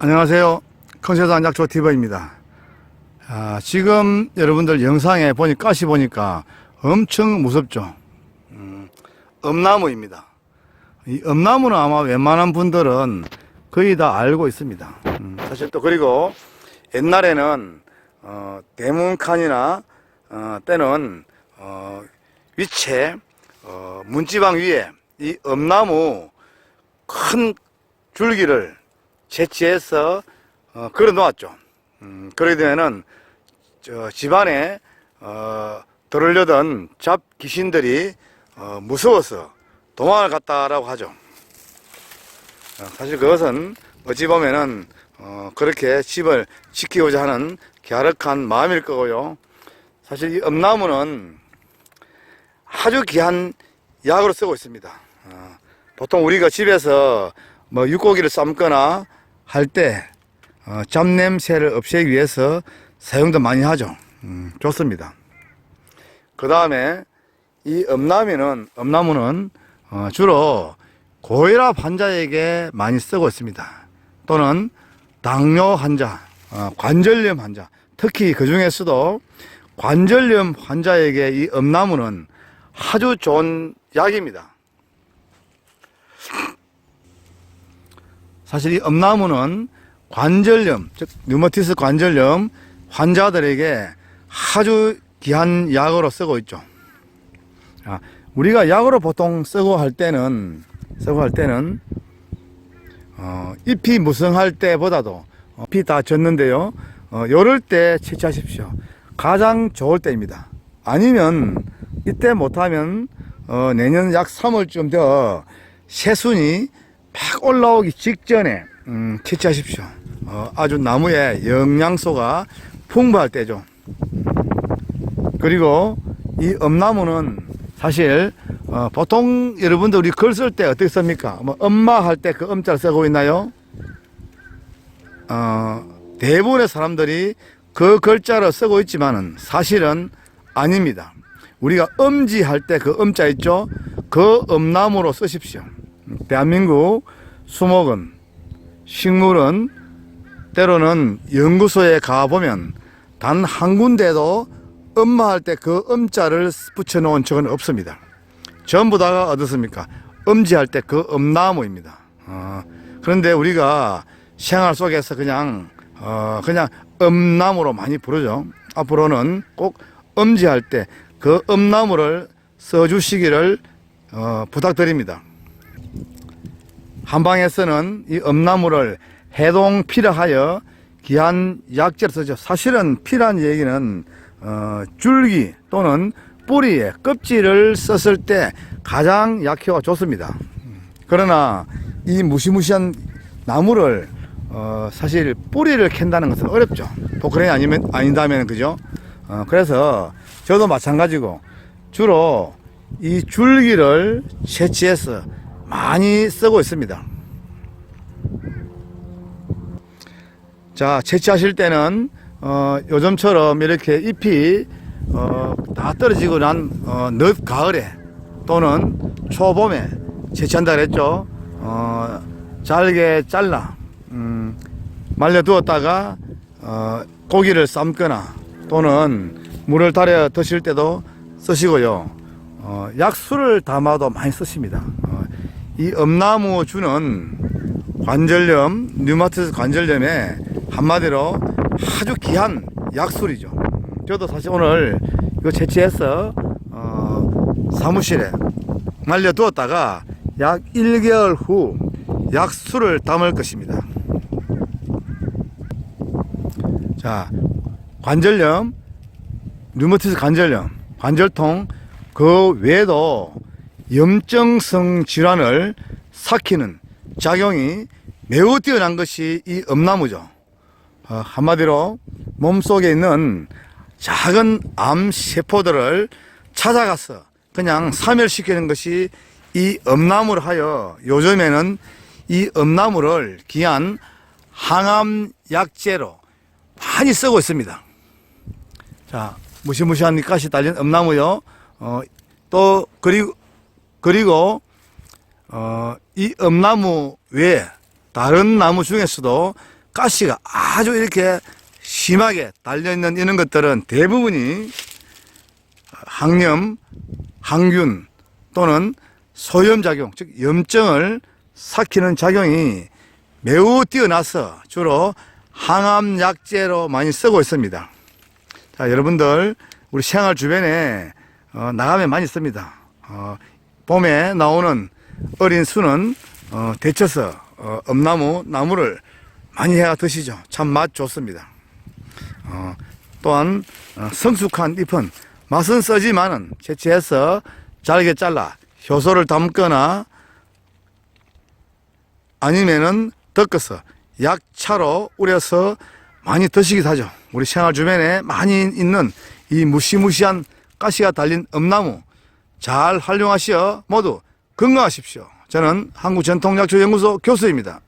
안녕하세요. 컨세상 약초 티버입니다. 아, 지금 여러분들 영상에 보니 가시 보니까 엄청 무섭죠. 음, 엄나무입니다. 이 엄나무는 아마 웬만한 분들은 거의 다 알고 있습니다. 음, 사실 또 그리고 옛날에는 어, 대문칸이나 어, 때는 어, 위체 어, 문지방 위에 이 엄나무 큰 줄기를 채취해서 어, 걸어 놓았죠. 음, 그러게 되면은 저 집안에 어, 들으려던 잡 귀신들이 어, 무서워서 도망을 갔다라고 하죠. 어, 사실 그것은 어찌 보면은 어, 그렇게 집을 지키고자 하는 갸륵한 마음일 거고요. 사실 이 엄나무는 아주 귀한 약으로 쓰고 있습니다. 어, 보통 우리가 집에서 뭐 육고기를 삶거나 할때 어, 잡냄새를 없애기 위해서 사용도 많이 하죠. 음, 좋습니다. 그 다음에 이 엄나무는 엄나무는 어, 주로 고혈압 환자에게 많이 쓰고 있습니다. 또는 당뇨 환자, 어, 관절염 환자, 특히 그 중에서도 관절염 환자에게 이 엄나무는 아주 좋은 약입니다. 사실 이 엄나무는 관절염, 즉 류마티스 관절염 환자들에게 아주 귀한 약으로 쓰고 있죠. 아, 우리가 약으로 보통 쓰고 할 때는 쓰고 할 때는 어, 잎이 무성할 때보다도 어, 잎이 다 졌는데요. 어, 요럴 때 채취하십시오. 가장 좋을 때입니다. 아니면 이때 못하면 어, 내년 약 3월쯤 되어 새순이 막 올라오기 직전에 음, 채취하십시오. 어, 아주 나무에 영양소가 풍부할 때죠. 그리고 이 엄나무는 사실 어, 보통 여러분들 우리 글 쓸 때 어떻게 씁니까? 뭐 엄마 할 때 그 엄자를 쓰고 있나요? 어, 대부분의 사람들이 그 글자를 쓰고 있지만은 사실은 아닙니다. 우리가 엄지 할 때 그 엄자 있죠? 그 엄나무로 쓰십시오. 대한민국 수목은 식물은 때로는 연구소에 가보면 단 한 군데도 엄마 할 때 그 엄자를 붙여 놓은 적은 없습니다. 전부 다가 어떻습니까? 엄지 할 때 그 엄나무입니다. 어, 그런데 우리가 생활 속에서 그냥 어, 그냥 엄나무로 많이 부르죠. 앞으로는 꼭 엄지 할 때 그 엄나무를 써주시기를 어, 부탁드립니다. 한방에서는 이 엄나무를 해동 피라하여 귀한 약재로 쓰죠. 사실은 피란 얘기는 어, 줄기 또는 뿌리에 껍질을 썼을 때 가장 약효가 좋습니다. 그러나 이 무시무시한 나무를 어, 사실 뿌리를 캔다는 것은 어렵죠. 포크레인 아니면 아닌다면 그죠? 어, 그래서 저도 마찬가지고 주로 이 줄기를 채취해서 많이 쓰고 있습니다. 자, 채취하실 때는 어, 요즘처럼 이렇게 잎이 어, 다 떨어지고 난 어, 늦 가을에 또는 초봄에 채취한다 그랬죠. 어, 잘게 잘라 음, 말려 두었다가 어, 고기를 삶거나 또는 물을 달여 드실 때도 쓰시고요. 어, 약수를 담아도 많이 쓰십니다. 어, 이 엄나무 주는 관절염, 류마티스 관절염에 한마디로 아주 귀한 약술이죠. 저도 사실 오늘 이거 채취해서 어, 사무실에 말려 두었다가 약 1개월 후 약술을 담을 것입니다. 자, 관절염, 류마티스 관절염, 관절통 그 외에도 염증성 질환을 삭히는 작용이 매우 뛰어난 것이 이 엄나무죠. 어, 한마디로 몸속에 있는 작은 암 세포들을 찾아가서 그냥 사멸시키는 것이 이 엄나무를 하여 요즘에는 이 엄나무를 귀한 항암 약재로 많이 쓰고 있습니다. 자, 무시무시한 가시 달린 엄나무요. 어, 또 그리고 그리고 어, 이 엄나무 외에 다른 나무 중에서도 가시가 아주 이렇게 심하게 달려있는 이런 것들은 대부분이 항염, 항균 또는 소염작용, 즉 염증을 삭히는 작용이 매우 뛰어나서 주로 항암약제로 많이 쓰고 있습니다. 자, 여러분들 우리 생활 주변에 어, 나가면 많이 씁니다. 어, 봄에 나오는 어린 수는 어, 데쳐서 어, 엄나무 나무를 많이 해가 드시죠. 참 맛 좋습니다. 어, 또한 어, 성숙한 잎은 맛은 쓰지만은 채취해서 잘게 잘라 효소를 담거나 아니면은 덮어서 약차로 우려서 많이 드시기도 하죠. 우리 생활 주변에 많이 있는 이 무시무시한 가시가 달린 엄나무 잘 활용하시어 모두 건강하십시오. 저는 한국전통약초연구소 교수입니다.